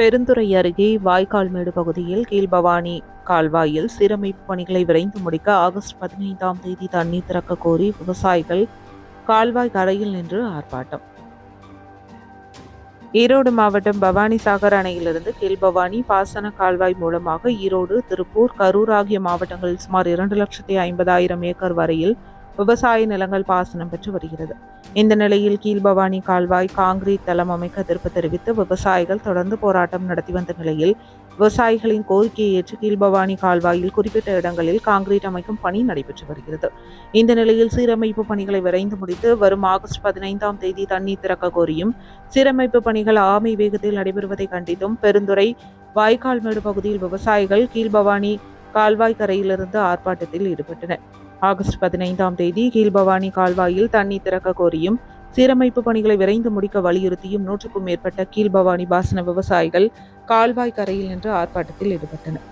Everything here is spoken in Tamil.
பெருந்துறை அருகே வாய்க்கால்மேடு பகுதியில் கீழ்பவானி கால்வாயில் சீரமைப்பு பணிகளை விரைந்து முடிக்க ஆகஸ்ட் பதினைந்தாம் தேதி தண்ணீர் திறக்க கோரி விவசாயிகள் கால்வாய் கரையில் நின்று ஆர்ப்பாட்டம். ஈரோடு மாவட்டம் பவானிசாகர் அணையிலிருந்து கீழ்பவானி பாசன கால்வாய் மூலமாக ஈரோடு திருப்பூர் கரூர் ஆகிய மாவட்டங்களில் சுமார் இரண்டு லட்சத்தி ஐம்பதாயிரம் ஏக்கர் வரையில் விவசாய நிலங்கள் பாசனம் பெற்று வருகிறது. இந்த நிலையில் கீழ்பவானி கால்வாய் காங்கிரீட் தளம் அமைக்க எதிர்ப்பு தெரிவித்து விவசாயிகள் தொடர்ந்து போராட்டம் நடத்தி வந்த நிலையில் விவசாயிகளின் கோரிக்கையை ஏற்று கீழ்பவானி கால்வாயில் குறிப்பிட்ட இடங்களில் காங்கிரீட் அமைக்கும் பணி நடைபெற்று வருகிறது. இந்த நிலையில் சீரமைப்பு பணிகளை விரைந்து முடித்து வரும் ஆகஸ்ட் பதினைந்தாம் தேதி தண்ணீர் திறக்க கோரியும் சீரமைப்பு பணிகள் ஆமை வேகத்தில் நடைபெறுவதை கண்டித்தும் பெருந்துறை வாய்க்கால்மேடு பகுதியில் விவசாயிகள் கீழ்பவானி கால்வாய் கரையிலிருந்து ஆர்ப்பாட்டத்தில் ஈடுபட்டனர். ஆகஸ்ட் பதினைந்தாம் தேதி கீழ்பவானி கால்வாயில் தண்ணீர் திறக்க கோரியும் சீரமைப்பு பணிகளை விரைந்து முடிக்க வலியுறுத்தியும் நூற்றுக்கும் மேற்பட்ட கீழ்பவானி பாசன விவசாயிகள் கால்வாய் கரையில் நின்று ஆர்ப்பாட்டத்தில் ஈடுபட்டனர்.